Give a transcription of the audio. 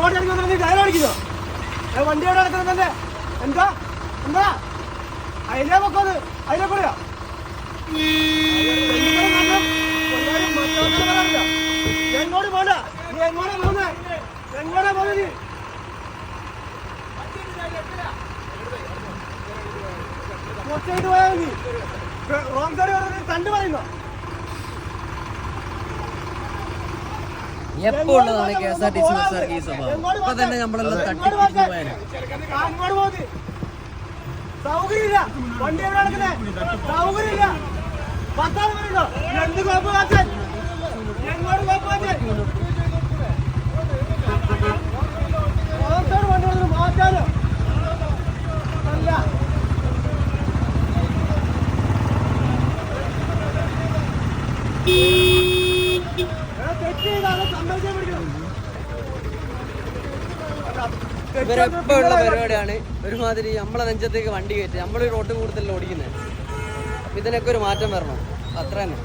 ഇറങ്ങി വന്നിട്ട് നീ ടയർ അടിക്കുന്നോ. വണ്ടി എവിടെ നടക്കുന്നത് തന്നെ. എന്താ? എന്താ? അതിലേ അത് അതിലെ കൂടെയാ എങ്ങോട്ട് പോണ്ട? നീ എങ്ങോട്ടാ പോകുന്നേ? എങ്ങോട്ടാ പോകുന്നത് നീ? കുറച്ചായിട്ട് പോയാൽ നീ റോങ് സൈഡ് തണ്ട് എപ്പോ ഉള്ളതാണ് K S R T C bus ഈ സ്വഭാവം. ഇപ്പൊ തന്നെ നമ്മളെല്ലാം തട്ടി സൗകര്യമില്ല. വണ്ടി എവിടെ നടക്കുന്നേ? സൗകര്യമില്ല. പത്താം പറയുന്നോ എന്ത് കുഴപ്പം കാച്ചാൻ എങ്ങോട്ട് കുഴപ്പം കാച്ചാൻ വണ്ടി അല്ല. ഇവരെപ്പോ ഉള്ള പരിപാടിയാണ്. ഒരുമാതിരി നമ്മളെ നെഞ്ചത്തേക്ക് വണ്ടി കയറ്റി. നമ്മൾ റോഡ് കൂടുതൽ ഓടിക്കുന്നത് ഇതിനൊക്കെ ഒരു മാറ്റം വരണം. അത്ര തന്നെ